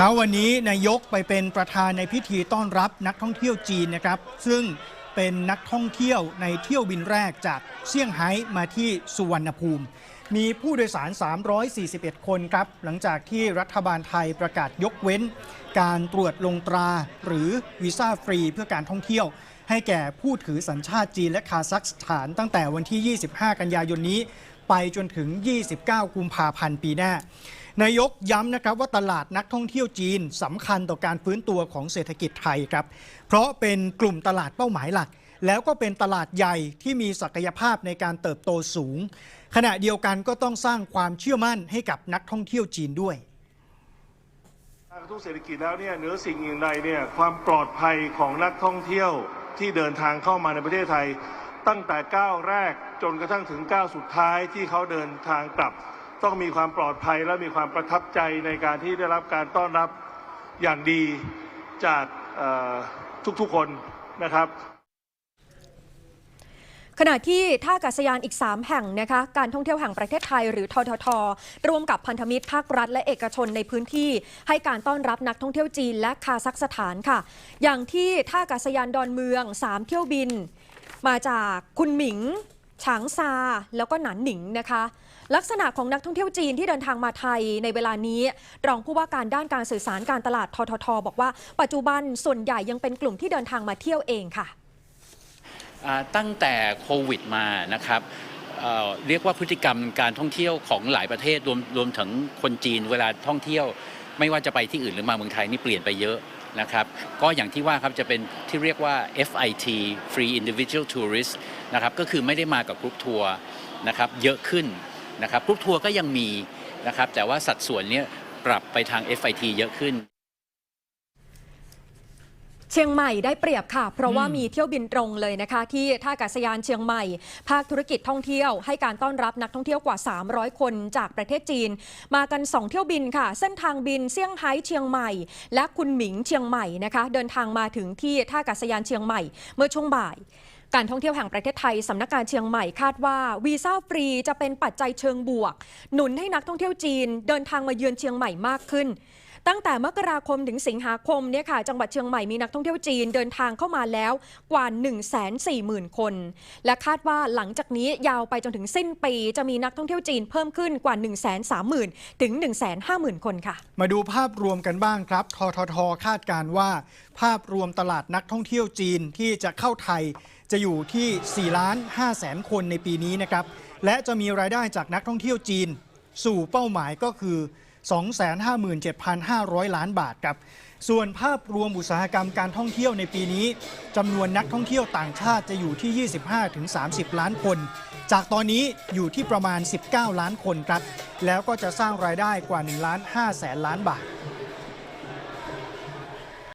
ช้าวันนี้นายกไปเป็นประธานในพิธีต้อนรับนักท่องเที่ยวจีนนะครับ ซึ่งเป็นนักท่องเที่ยวในเที่ยวบินแรกจากเซี่ยงไฮ้มาที่สุวรรณภูมิ มีผู้โดยสาร 341 คนครับ หลังจากที่รัฐบาลไทยประกาศยกเว้น การตรวจลงตรา หรือวีซ่าฟรีเพื่อการท่องเที่ยว ให้แก่ผู้ถือสัญชาติจีนและคาซัคสถานตั้งแต่วันที่ 25 กันยายนนี้ ไปจนถึง 29 กุมภาพันธ์ปีหน้า นายกย้ำนะครับว่าตลาดนักท่องเที่ยวจีนสำคัญต่อการฟื้นตัวของเศรษฐกิจไทยครับ เพราะเป็นกลุ่มตลาดเป้าหมายหลัก แล้วก็เป็นตลาดใหญ่ที่มีศักยภาพในการเติบโตสูง ขณะเดียวกันก็ต้องสร้างความเชื่อมั่นให้กับนักท่องเที่ยวจีนด้วยการกระตุ้นเศรษฐกิจแล้วเนี่ยเหนือสิ่งอื่นใดเนี่ยความปลอดภัยของนักท่องเที่ยวที่เดินทางเข้ามาในประเทศไทย ตั้งแต่ก้าวแรกจนกระทั่งถึงก้าวสุดท้ายที่เขาเดินทางกลับ ต้องมีความปลอดภัยและมีความประทับใจในการที่ได้รับการต้อนรับอย่างดีจากทุกๆคนนะครับขณะที่ท่าอากาศยานอีก 3 แห่งนะคะการท่องเที่ยวแห่งประเทศไทยหรือททท ร่วมกับพันธมิตรภาครัฐและเอกชนในพื้นที่ ให้การต้อนรับนักท่องเที่ยวจีนและคาซัคสถานค่ะ อย่างที่ท่าอากาศยานดอนเมือง 3 เที่ยวบิน มาจากคุณหมิง ฉางซา แล้วก็หนานหนิงนะคะ ลักษณะของนักท่องเที่ยวจีนที่เดินทางมาไทยในเวลานี้ รองผู้ว่าการด้านการสื่อสารการตลาดททท บอกว่า ปัจจุบันส่วนใหญ่ยังเป็นกลุ่มที่เดินทางมาเที่ยวเองค่ะ ตั้งแต่โควิดมานะครับเเรียกว่าพฤติกรรมการท่องเที่ยวของหลายประเทศรวมรวมถึงคนจีนเวลาท่องเที่ยว ไม่ว่าจะไปที่อื่นหรือมาเมืองไทยนี่เปลี่ยนไปเยอะนะครับก็อย่างที่ว่าครับจะเป็นที่เรียกว่า FIT Free Individual Tourist นะครับก็คือไม่ได้มากับกรุ๊ปทัวร์นะครับเยอะขึ้น นะครับกรุ๊ปทัวร์ก็ยังมีนะครับแต่ว่าสัดส่วนเนี้ยปรับไปทาง FIT เยอะขึ้น เชียงใหม่ได้เปรียบค่ะ เพราะว่าอืมมีเที่ยวบินตรงเลยนะคะ ที่ท่าอากาศยานเชียงใหม่ ภาคธุรกิจท่องเที่ยวให้การต้อนรับนักท่องเที่ยวกว่า 300 คนจากประเทศจีน มากัน 2 เที่ยวบินค่ะ เส้นทางบินเซี่ยงไฮ้เชียงใหม่ และคุณหมิงเชียงใหม่นะคะ เดินทางมาถึงที่ท่าอากาศยานเชียงใหม่ เมื่อช่วงบ่าย การท่องเที่ยวแห่งประเทศไทยสำนักงานเชียงใหม่คาดว่าวีซ่าฟรีจะเป็นปัจจัยเชิงบวก หนุนให้นักท่องเที่ยวจีนเดินทางมาเยือนเชียงใหม่มากขึ้น ตั้งแต่มกราคมถึงสิงหาคมเนี่ยค่ะจังหวัดเชียงใหม่มีนักท่องเที่ยวจีนเดินทางเข้ามาแล้วกว่า 1 4 0 0 0 0 คน และคาดว่าหลังจากนี้ยาวไปจนถึงสิ้นปี จะมีนักท่องเที่ยวจีนเพิ่มขึ้นกว่า 1 3 0 0 0 0 ถึง 1 5 0 0 0 0 คนค่ะ มาดูภาพรวมกันบ้างครับทททคาดการว่า ภาพรวมตลาดนักท่องเที่ยวจีนที่จะเข้าไทย จะอยู่ที่4ล้าน5แสนคนในปีนี้นะครับ และจะมีรายได้จากนักท่องเที่ยวจีน สู่เป้าหมายก็คือ 257,500 ล้านบาทครับ ส่วนภาพรวมอุตสาหกรรมการท่องเที่ยวในปีนี้จำนวนนักท่องเที่ยวต่างชาติจะอยู่ที่ 25-30 ล้านคน จากตอนนี้อยู่ที่ประมาณ 19 ล้านคนครับ แล้วก็จะสร้างรายได้กว่า1ล้าน5แสนล้านบาท